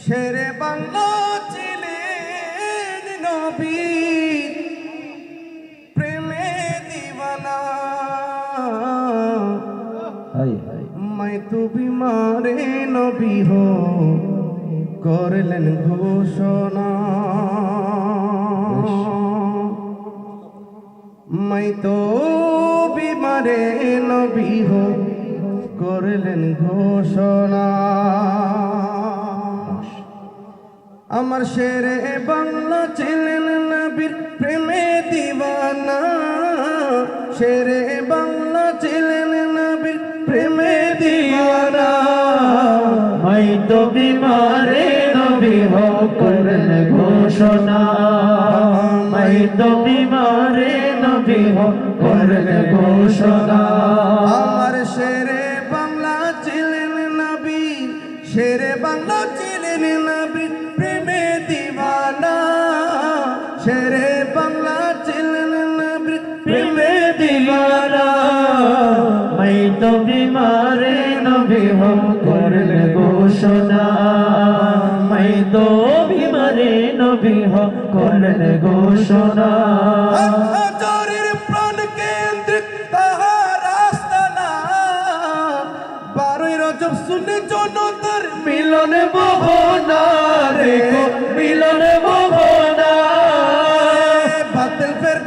শেরে বাংলা ছিলেন নবী প্রেমে দিবানা। মাই তুমি মারে নবী হো করলেন ঘোষণা। মাই তো বিমারে নবী হো করলেন ঘোষণা। আমার শেরে বাংলা ছিলেন নবীর প্রেমে দিওয়ানা। শেরে বাংলা ছিলেন নবীর প্রেমে দিওয়ানা। মাই তো বিমারে নবী হো করলেন ঘোষণা। মাই তো বিমারে নবী হো ঘোষণা। আমার শেরে বাংলা ছিলেন নবী, শেরে বাংলা ছিলেন নবী শেরে বাংলা ছিলেন প্রেমে দিওয়ানা মাই তো বিমারে নবী ঘোষণা। মাই তো নবী ঘোষণা। শুনে জনতার মিলন মোহনা রে মিলন মোহনা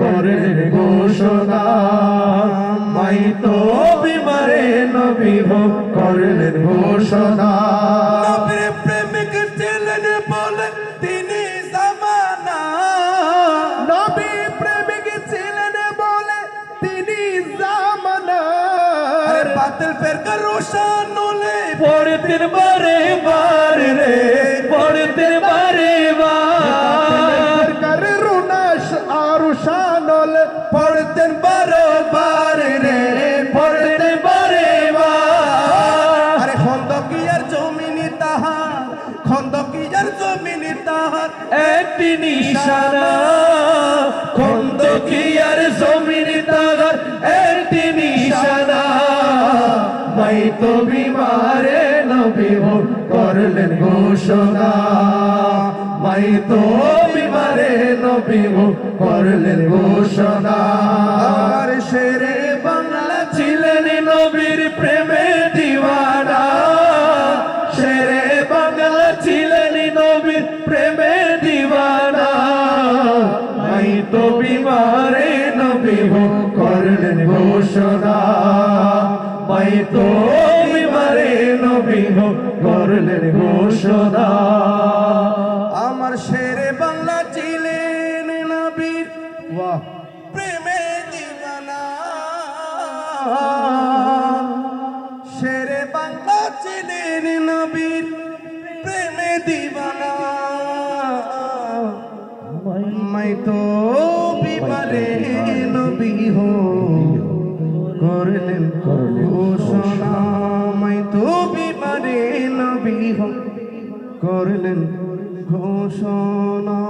করেন ঘোষণা। মাই তো বিমারে নবী হো করলেন ঘোষণা। প্রেমিক ছিলেন বলে তিনি জামানা। নবী প্রেমিক ছিলেন বলে তিনি জামানা। বাতিল ফেরকা রোশন হলে পড়তে বারে বার রে জমিনি তাহার একটি নিশানা। খন্দ কি আর জমিন তাগার একটি নিশানা। মাই তো বিমারে নবী করলেন ঘোষণা। মাই তো বিমারে নবী করলেন ঘোষণা। আমার শেরে বাংলা ছিলেন নবীর মাই তো বিমারে নবী হো করলেন ঘোষণা। আমার শেরে বাংলা ছিলেন নবীর বাহ। প্রেমে দিবানা। শেরে বাংলা ছিলেন নবীর প্রেমে দিবানা। मैं तो বিমারে নবী হো করলেন ঘোষণা বিলিহ করলেন ঘোষণা।